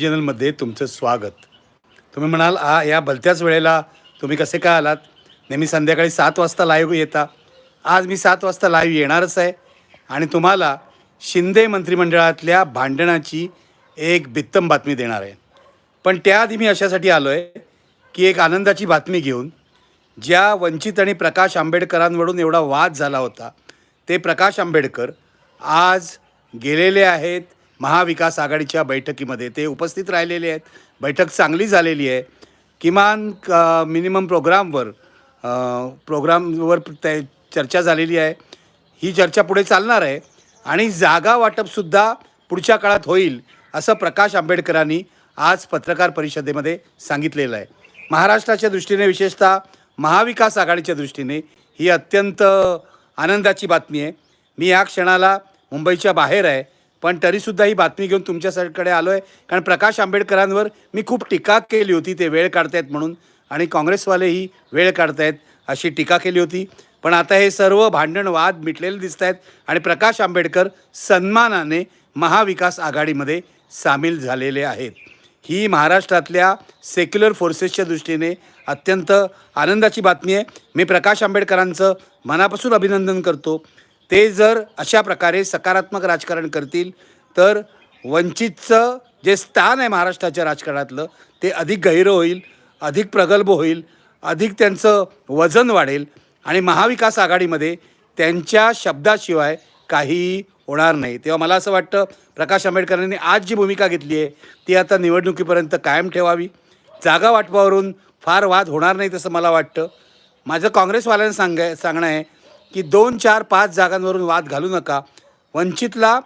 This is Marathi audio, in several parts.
चॅनलमध्ये तुमचं स्वागत. तुम्ही म्हणाल आ या भलत्याच वेळेला तुम्ही कसे काय आलात? नेहमी संध्याकाळी सात वाजता लाईव्ह येता. आज मी सात वाजता लाईव्ह येणारच आहे आणि तुम्हाला शिंदे मंत्रिमंडळातल्या भांडणाची एक बित्तम बातमी देणार आहे. पण त्याआधी मी अशासाठी आलो आहे की एक आनंदाची बातमी घेऊन ज्या वंचित आणि प्रकाश आंबेडकरांवरून एवढा वाद झाला होता ते प्रकाश आंबेडकर आज गेलेले आहेत महाविकास आघाडीच्या बैठकीमध्ये ते उपस्थित राहिलेले आहेत. बैठक चांगली झालेली आहे. किमान मिनिमम प्रोग्रामवर प्रोग्रामवर ते चर्चा झालेली आहे. ही चर्चा पुढे चालणार आहे. आणि जागा वाटपसुद्धा पुढच्या काळात होईल असं प्रकाश आंबेडकरांनी आज पत्रकार परिषदेमध्ये सांगितलेलं आहे. महाराष्ट्राच्या दृष्टीने विशेषतः महाविकास आघाडीच्या दृष्टीने ही अत्यंत आनंदाची बातमी आहे. मी या क्षणाला मुंबईच्या बाहेर आहे. पण तरीसुद्धा ही बातमी घेऊन तुमच्याकडे आलो आहे कारण प्रकाश आंबेडकरांवर मी खूप टीका केली होती ते वेळ काढतायत म्हणून. आणि काँग्रेसवालेही वेळ काढतायत अशी टीका केली होती. पण आता हे सर्व भांडण वाद मिटलेले दिसत आहेत आणि प्रकाश आंबेडकर सन्मानाने महाविकास आघाडीमध्ये सामील झालेले आहेत. ही महाराष्ट्रातल्या सेक्युलर फोर्सेसच्या दृष्टीने अत्यंत आनंदाची बातमी आहे. मी प्रकाश आंबेडकरांचं मनापासून अभिनंदन करतो. ते जर अशा प्रकारे सकारात्मक राजकारण करतील तर वंचितचं जे स्थान आहे महाराष्ट्राच्या राजकारणातलं ते अधिक गहिरं होईल अधिक प्रगल्भ होईल अधिक त्यांचं वजन वाढेल आणि महाविकास आघाडीमध्ये त्यांच्या शब्दाशिवाय काहीही होणार नाही. तेव्हा मला असं वाटतं प्रकाश आंबेडकरांनी आज जी भूमिका घेतली आहे ती आता निवडणुकीपर्यंत कायम ठेवावी. जागा वाटपावरून फार वाद होणार नाही तसं मला वाटतं. माझं काँग्रेसवाल्यांना सांगाय सांगणं आहे की दोन चार पाच जागांवरून वाद घालू नका. वंचितला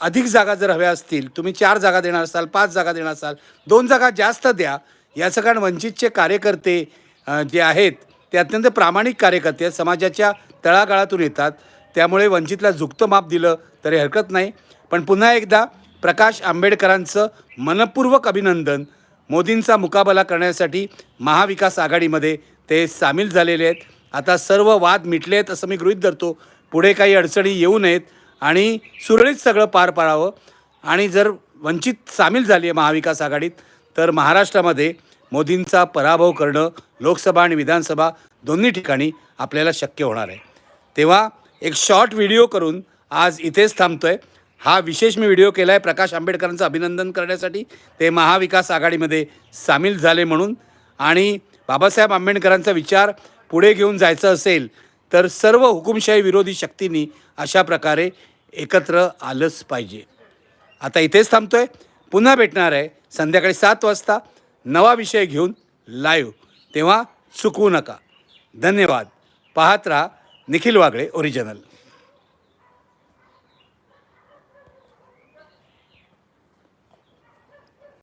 अधिक जागा जर हव्या असतील तुम्ही चार जागा देणार असाल पाच जागा देणार असाल दोन जागा जास्त द्या. याचं कारण वंचितचे कार्यकर्ते जे आहेत ते अत्यंत प्रामाणिक कार्यकर्ते आहेत समाजाच्या तळागाळातून येतात. त्यामुळे वंचितला झुकतं माप दिलं तरी हरकत नाही. पण पुन्हा एकदा प्रकाश आंबेडकरांचं मनपूर्वक अभिनंदन मोदींचा मुकाबला करण्यासाठी महाविकास आघाडीमध्ये ते सामील झालेले आहेत. आता सर्व वाद मिटले आहेत असं मी गृहित धरतो. पुढे काही अडचणी येऊ नयेत आणि सुरळीत सगळं पार पाडावं. आणि जर वंचित सामील झाली आहे महाविकास आघाडीत तर महाराष्ट्रामध्ये मोदींचा पराभव करणं लोकसभा आणि विधानसभा दोन्ही ठिकाणी आपल्याला शक्य होणार आहे. तेव्हा एक शॉर्ट व्हिडिओ करून आज इथेच थांबतो आहे हा विशेष मी व्हिडिओ केला आहे प्रकाश आंबेडकरांचं अभिनंदन करण्यासाठी. ते महाविकास आघाडीमध्ये सामील झाले म्हणून. आणि बाबासाहेब आंबेडकरांचा विचार पुढे घेऊन जायचं असेल तर सर्व हुकुमशाही विरोधी शक्तींनी अशा प्रकारे एकत्र आलंच पाहिजे. आता इथेच थांबतो आहे पुन्हा भेटणार आहे संध्याकाळी सात वाजता. नवा विषय घेऊन लाईव्ह तेव्हा चुकवू नका. धन्यवाद. पाहत राहा निखिल वागळे ओरिजिनल